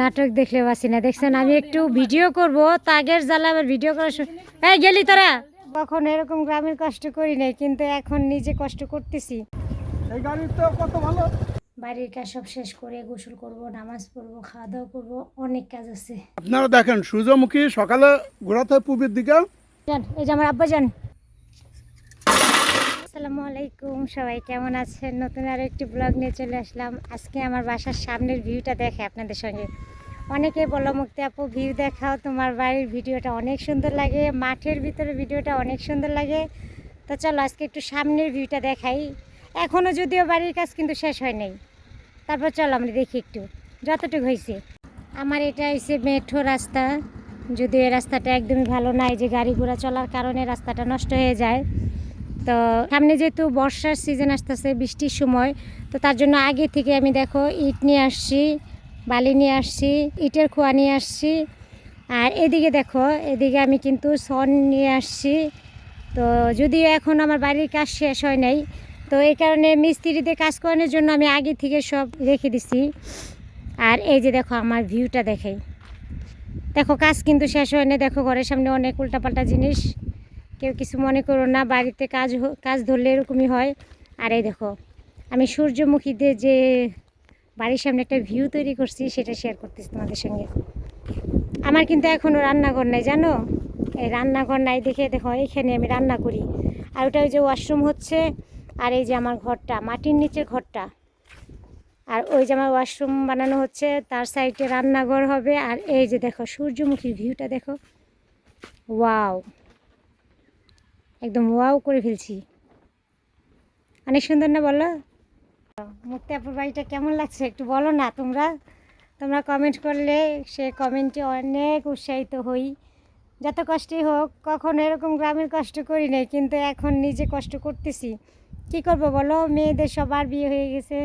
নাটক দেখলে বাসি না। দেখছেন আমি একটু ভিডিও করব তাগের জ্বালা আবার ভিডিও করার এই গেলি তোরা। কখন এরকম গ্রামের কষ্ট করি নাই কিন্তু এখন নিজে কষ্ট করতেছি। এই গাড়ির তো কত ভালো। বাড়ির কাজ সব শেষ করে গোসল করব নামাজ পড়ব খাওয়া দাওয়া করব অনেক কাজ আছে। আপনারা দেখেন সূর্যমুখী সকালে ঘোরাতে পূবের দিকে। এই যে আমার আব্বা যান। আসসালামু আলাইকুম, সবাই কেমন আছেন? নতুন আরও একটি ব্লগ নিয়ে চলে আসলাম। আজকে আমার বাসার সামনের ভিউটা দেখে আপনাদের সঙ্গে। অনেকে বলো, মুক্তি আপু ভিউ দেখাও, তোমার বাড়ির ভিডিওটা অনেক সুন্দর লাগে, মাঠের ভিতরে ভিডিওটা অনেক সুন্দর লাগে। তো চলো, আজকে একটু সামনের ভিউটা দেখাই। এখনও যদিও বাড়ির কাজ কিন্তু শেষ হয় নাই। তারপর চলো, আমরা দেখি একটু। যতটুকু হয়েছে। আমার এটা হচ্ছে মেঠো রাস্তা। যদিও এই রাস্তাটা একদমই ভালো না, এই যে গাড়ি ঘোড়া চলার কারণে রাস্তাটা নষ্ট হয়ে যায়। তো সামনে যেহেতু বর্ষার সিজন আসতেছে, বৃষ্টির সময়, তো তার জন্য আগে থেকে আমি দেখো ইট নিয়ে আসছি, বালি নিয়ে আসছি, ইটের খোয়া নিয়ে আসছি। আর এদিকে দেখো, এদিকে আমি কিন্তু সন নিয়ে আসছি। তো যদিও এখন আমার বাড়ির কাজ শেষ হয় নাই, তো এই কারণে মিস্ত্রিদের কাজ করানোর জন্য আমি আগে থেকে সব রেখে দিছি। আর এই যে দেখো আমার ভিউটা দেখে। দেখো কাজ কিন্তু শেষ হয় না দেখো ঘরের সামনে অনেক উল্টাপাল্টা জিনিস। কেউ কিছু মনে করো না, বাড়িতে কাজ কাজ ধরলে এরকমই হয়। আর এই দেখো, আমি সূর্যমুখীদের যে বাড়ির সামনে একটা ভিউ তৈরি করছি, সেটা শেয়ার করতেছি তোমাদের সঙ্গে। আমার কিন্তু এখনও রান্নাঘর নাই, জানো? এই রান্নাঘর নাই দেখে দেখো, এখানে আমি রান্না করি। আর ওটা ওই যে ওয়াশরুম হচ্ছে, আর এই যে আমার ঘরটা, মাটির নিচের ঘরটা। আর ওই যে আমার ওয়াশরুম বানানো হচ্ছে, তার সাইডে রান্নাঘর হবে। আর এই যে দেখো, সূর্যমুখীর ভিউটা দেখো। ওয়াও একদম ওয়াও করে ফেলছি। অনেক সুন্দর না বলো? মুক্তাপুর বাড়িটা কেমন লাগছে? একটু বলো না তোমরা। তোমরা কমেন্ট করলে সে কমেন্টে অনেক উৎসাহিত হই। যত কষ্টই হোক, কখনো এরকম গ্রামের কষ্ট করি নাই, কিন্তু এখন নিজে কষ্ট করতেছি। কি করব বলো? মেয়েদের সবার বিয়ে হয়ে গেছে,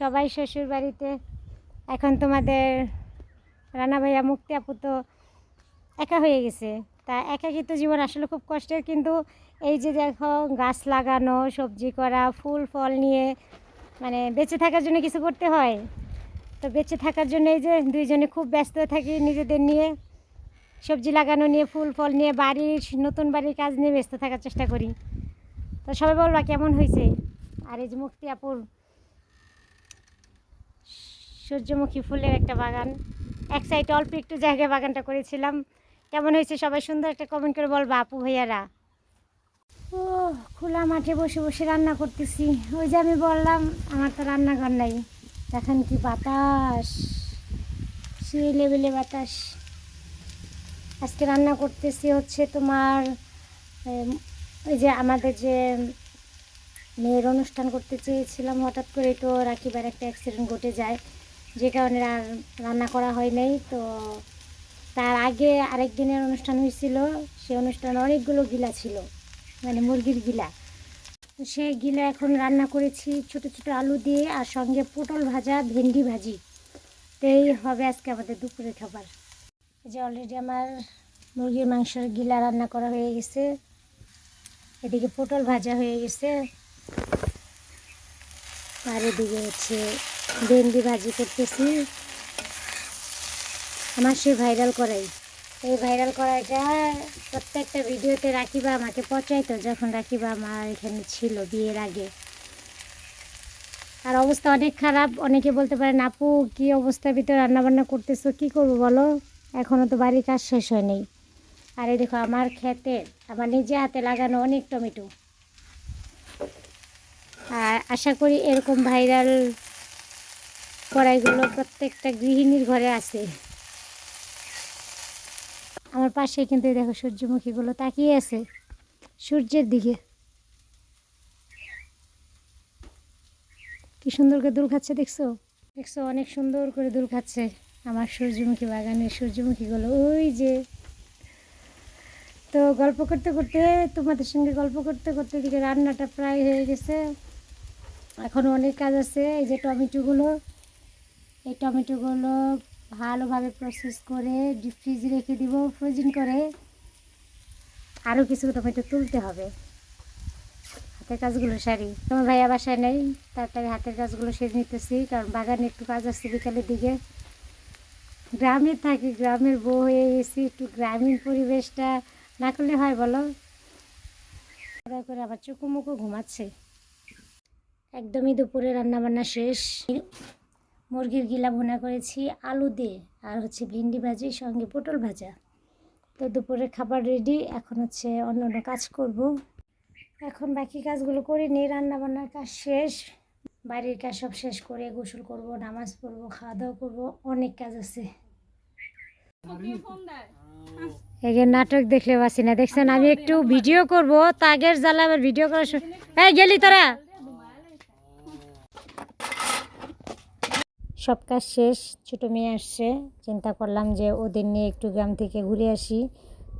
সবাই শ্বশুর বাড়িতে। এখন তোমাদের রানা ভাইয়া, মুক্তি আপু তো একা হয়ে গেছে। তা একাকিত্ব জীবন আসলে খুব কষ্টের, কিন্তু এই যে দেখো, গাছ লাগানো, সবজি করা, ফুল, ফল নিয়ে মানে বেঁচে থাকার জন্য কিছু করতে হয়। তো বেঁচে থাকার জন্য এই যে দুইজনে খুব ব্যস্ত থাকি নিজেদের নিয়ে। সবজি লাগানো নিয়ে, ফুল, ফল নিয়ে, বাড়ির, নতুন বাড়ির কাজ নিয়ে ব্যস্ত থাকার চেষ্টা করি। তো সবাই বলবা, কেমন হয়েছে? আর এই যে মুক্তি আপুর সূর্যমুখী ফুলের একটা বাগান। এক সাইডে অল্প একটু জায়গায় বাগানটা করেছিলাম। কেমন হয়েছে? সবাই সুন্দর একটা কমেন্ট করে বলবা, আপু, ভাইয়ারা। ও খোলা মাঠে বসে বসে রান্না করতেছি। ওই যে আমি বললাম, আমার তো রান্নাঘর নাই। দেখেন কি বাতাস? সেই লেভেলে বাতাস। আজকে রান্না করতেছি হচ্ছে তোমার ওই যে আমাদের যে মেয়ের অনুষ্ঠান করতে চেয়েছিলাম, হঠাৎ করে তো রাখিবার একটা অ্যাক্সিডেন্ট ঘটে যায়, যে কারণে আর রান্না করা হয় নাই। তো তার আগে আরেক দিনের অনুষ্ঠান হয়েছিল সেই অনুষ্ঠানে অনেকগুলো গিলা ছিল। মানে মুরগির গিলা। তো সেই গিলা এখন রান্না করেছি ছোট ছোট আলু দিয়ে আর সঙ্গে পটল ভাজা, ভেন্ডি ভাজি। তো এই হবে আজকে আমাদের দুপুরের খাবার। যে অলরেডি আমার মুরগির মাংসের গিলা রান্না করা হয়ে গেছে। এদিকে পটল ভাজা হয়ে গেছে। আর এদিকে হচ্ছে ভেন্ডি ভাজি করতেছি। আমার সেই ভাইরাল করাই। এই ভাইরাল করাইটা প্রত্যেকটা ভিডিওতে রাখিবা আমাকে পচাইতো যখন রাখিবা আমার এখানে ছিল বিয়ের আগে। আর অবস্থা অনেক খারাপ, অনেকে বলতে পারেন, আপু, কি অবস্থার ভিতরে রান্নাবান্না করতেছো? কি করব বলো? এখনও তো বাড়ির কাজ শেষ হয়নি। আর এই দেখো, আমার খেতে, আমার নিজে হাতে লাগানো অনেক টমেটো। আর আশা করি এরকম ভাইরাল কড়াইগুলো প্রত্যেকটা গৃহিণীর ঘরে আছে। আমার পাশে কিন্তু দেখো সূর্যমুখীগুলো তাকিয়ে আছে, সূর্যের দিকে। কি সুন্দর করে দুল খাচ্ছে দেখছ? দেখছ অনেক সুন্দর করে দুল খাচ্ছে আমার সূর্যমুখী বাগানের সূর্যমুখীগুলো। ওই যে, তো গল্প করতে করতে, তোমাদের সঙ্গে গল্প করতে করতে এদিকে রান্নাটা প্রায় হয়ে গেছে। এখনও অনেক কাজ আছে, এই যে টমেটোগুলো, এই টমেটোগুলো ভালোভাবে প্রসেস করে ডিপ ফ্রিজে রেখে দিব ফ্রোজিং করে। আরও কিছু টমেটো তুলতে হবে। হাতের কাজগুলো সারি। তোমার ভাইয়া বাসায় নেই তাড়াতাড়ি হাতের কাজগুলো সেরে নিতেছি, কারণ বাগানে একটু কাজ আসছে বিকালের দিকে। গ্রামে থাকি, গ্রামের বউ হয়ে গেছি, একটু গ্রামীণ পরিবেশটা না করলে হয় বলো? করে করে আবার চুকুমুকু ঘুমাচ্ছে। একদমই দুপুরে রান্না বান্না শেষ। মুরগির গিলা ভুনা করেছি, আলু দিয়ে আর হচ্ছে ভেন্ডি ভাজি, সঙ্গে পটল ভাজা। তো দুপুরের খাবার রেডি এখন হচ্ছে অন্য অন্য কাজ করব। এখন বাকি কাজগুলো করে নিই রান্না বান্নার কাজ শেষ। বাড়ির কাজ সব শেষ করে গোসল করব, নামাজ পড়ব খাওয়া দাওয়া করব, অনেক কাজ আছে। এই যে নাটক দেখলে পাচ্ছি না, দেখছেন আমি একটু ভিডিও করব, তাগের জ্বালা আবার ভিডিও করার এই গেলি তোরা! সব কাজ শেষ। ছোটো মেয়ে আসছে। চিন্তা করলাম যে ওদের নিয়ে একটু গ্রাম থেকে ঘুরে আসি।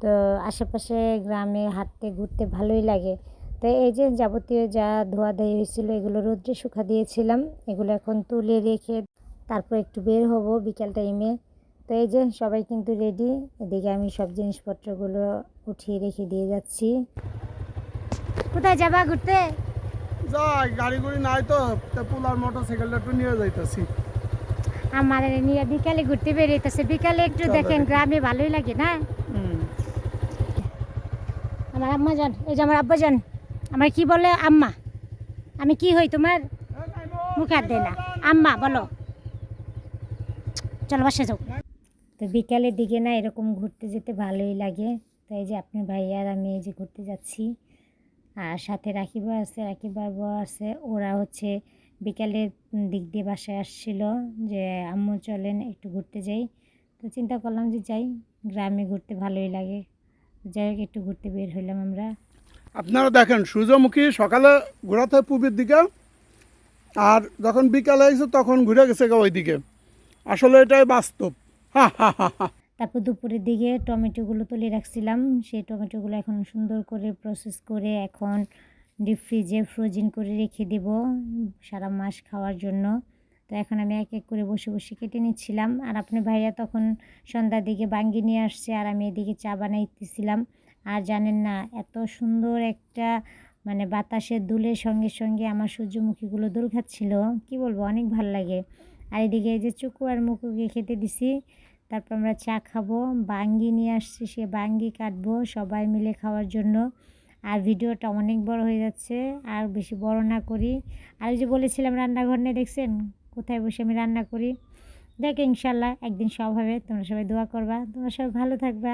তো আশেপাশে গ্রামে হাঁটতে ঘুরতে ভালোই লাগে। তো এই যে যাবতীয় যা ধোয়া ধোয়ী হয়েছিল, এগুলো রোদ্রে শুকা দিয়েছিলাম। এগুলো এখন তুলে রেখে তারপর একটু বের হব বিকেল টাইমে তো এই যে সবাই কিন্তু রেডি এদিকে আমি সব জিনিসপত্রগুলো উঠিয়ে রেখে দিয়ে যাচ্ছি। কোথায় যাবা ঘুরতে? যাই গাড়ি গুড়ি নাই তো। পোলার মোটর সাইকেলটা একটু নিয়ে যাইতেছি। আমাদের নিয়ে বিকালে ঘুরতে বেরিয়েছে। বিকালে একটু দেখেন গ্রামে ভালোই লাগে না? আমার আম্মা যান এই যে আমার আব্বা যান আমার কি বলে আম্মা? আমি কি হই তোমার? মুখার দেয় না। আম্মা বলো। চলো বাসে যাও। তো বিকালের দিকে না এরকম ঘুরতে যেতে ভালোই লাগে। তো এই যে আপনি ভাই আর আমি এই যে ঘুরতে যাচ্ছি। আর সাথে রাখিবা আছে রাখিবার বউ আছে ওরা হচ্ছে বিকালের দিক দিয়ে বাসায় আসছিল যে আম্মু চলেন একটু ঘুরতে যাই। তো চিন্তা করলাম যে যাই গ্রামে ঘুরতে ভালোই লাগে। যাই হোক একটু ঘুরতে বের হইলাম আমরা। আপনারা দেখেন সূর্যমুখী সকালে ঘোরাতে পূবের দিকে আর যখন বিকালে এসে তখন ঘুরে গেছে গা ওই দিকে আসলে এটাই বাস্তব। হা হা হা হা। তারপর দুপুরের দিকে টমেটোগুলো তুলে রাখছিলাম। সেই টমেটোগুলো এখন সুন্দর করে প্রসেস করে এখন ডিপ ফ্রিজে ফ্রোজেন করে রেখে দেব সারা মাস খাওয়ার জন্য। তো এখন আমি এক এক করে বসে বসে কেটে নিচ্ছিলাম। আর আপনি ভাইয়া তখন সন্ধ্যার দিকে বাঙ্গি নিয়ে আসছে আর আমি এদিকে চা বানাইতেছিলাম। আর জানেন না, এত সুন্দর একটা মানে বাতাসের দুলের সঙ্গে সঙ্গে আমার সূর্যমুখীগুলো দোল খাচ্ছিল কি বলব, অনেক ভালো লাগে। আর এদিকে এই যে চুকু আর মুকুকে খেতে দিছি। তারপর আমরা চা খাব, বাঙ্গি নিয়ে আসছি, সে বাঙ্গি কাটবো সবাই মিলে খাওয়ার জন্য। আর ভিডিওটা অনেক বড় হয়ে যাচ্ছে, আর বেশি বড় না করি। আর যে বলেছিলাম রান্নাঘর নিয়ে, দেখছেন? কোথায় বসে আমি রান্না করি? দেখ ইনশাল্লাহ একদিন সব হবে। তোমরা সবাই দোয়া করবা। তোমরা সবাই ভালো থাকবা।